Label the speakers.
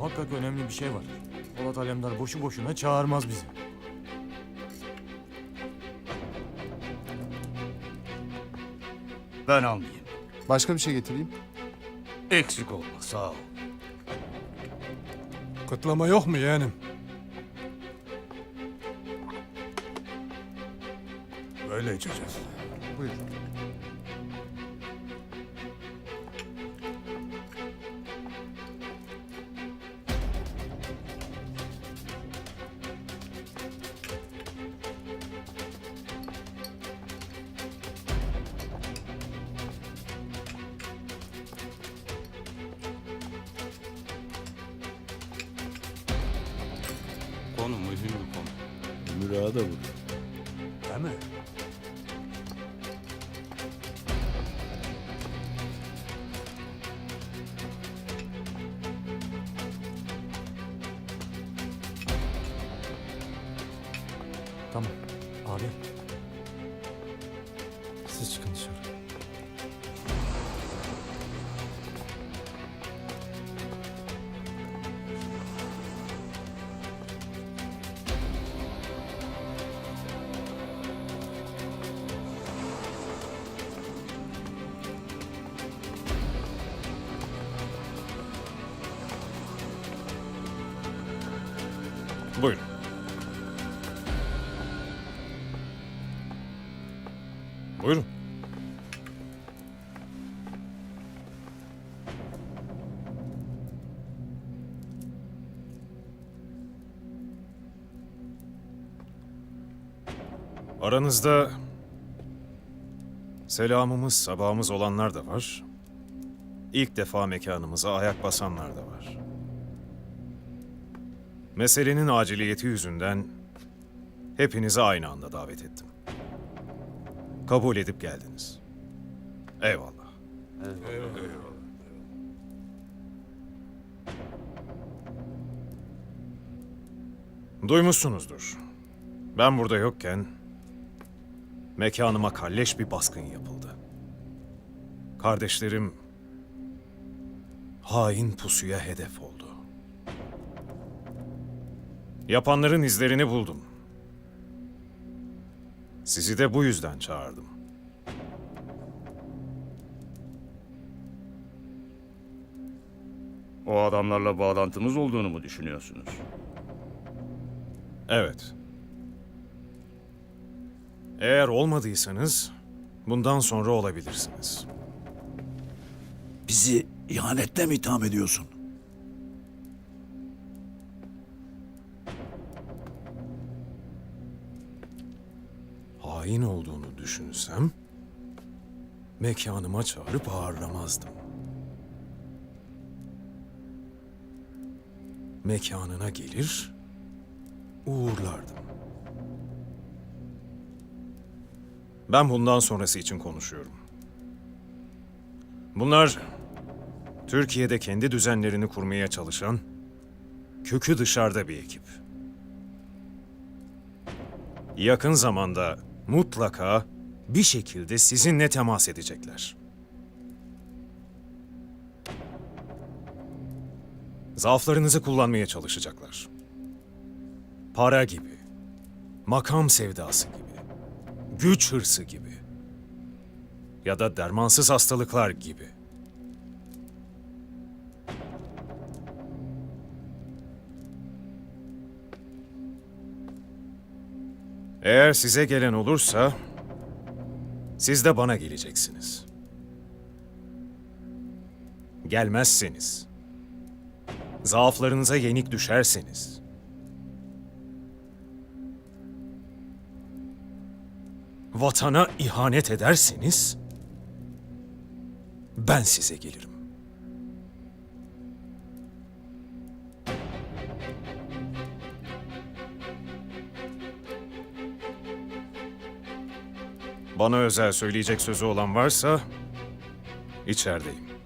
Speaker 1: Muhakkak önemli bir şey var. Polat Alemdar boşu boşuna çağırmaz bizi.
Speaker 2: Ben almayayım.
Speaker 3: Başka bir şey getireyim.
Speaker 2: Eksik olma sağ ol.
Speaker 4: Kıtlama yok mu yeğenim?
Speaker 2: Böyle içeceğiz.
Speaker 3: Buyur.
Speaker 2: Konu mühim bir konu.
Speaker 5: Mürada bu.
Speaker 2: Değil mi?
Speaker 1: Tamam. Abi. Siz çıkın dışarı.
Speaker 5: Buyurun. Buyurun. Aranızda selamımız, sabahımız olanlar da var. İlk defa mekanımıza ayak basanlar da var. Meselenin aciliyeti yüzünden hepinizi aynı anda davet ettim. Kabul edip geldiniz. Eyvallah. Duymuşsunuzdur. Ben burada yokken mekanıma kalleş bir baskın yapıldı. Kardeşlerim hain pusuya hedef oldu. Yapanların izlerini buldum. Sizi de bu yüzden çağırdım.
Speaker 6: O adamlarla bağlantımız olduğunu mu düşünüyorsunuz?
Speaker 5: Evet. Eğer olmadıysanız bundan sonra olabilirsiniz.
Speaker 7: Bizi ihanetle mi itham ediyorsun?
Speaker 5: Hain olduğunu düşünsem mekanıma çağırıp ağırlamazdım. Mekanına gelir, uğurlardım. Ben bundan sonrası için konuşuyorum. Bunlar Türkiye'de kendi düzenlerini kurmaya çalışan kökü dışarıda bir ekip. Yakın zamanda mutlaka bir şekilde sizinle temas edecekler. Zaaflarınızı kullanmaya çalışacaklar. Para gibi, makam sevdası gibi, güç hırsı gibi ya da dermansız hastalıklar gibi. Eğer size gelen olursa siz de bana geleceksiniz. Gelmezseniz, zaaflarınıza yenik düşerseniz, vatana ihanet ederseniz, ben size gelirim. Bana özel söyleyecek sözü olan varsa içerideyim.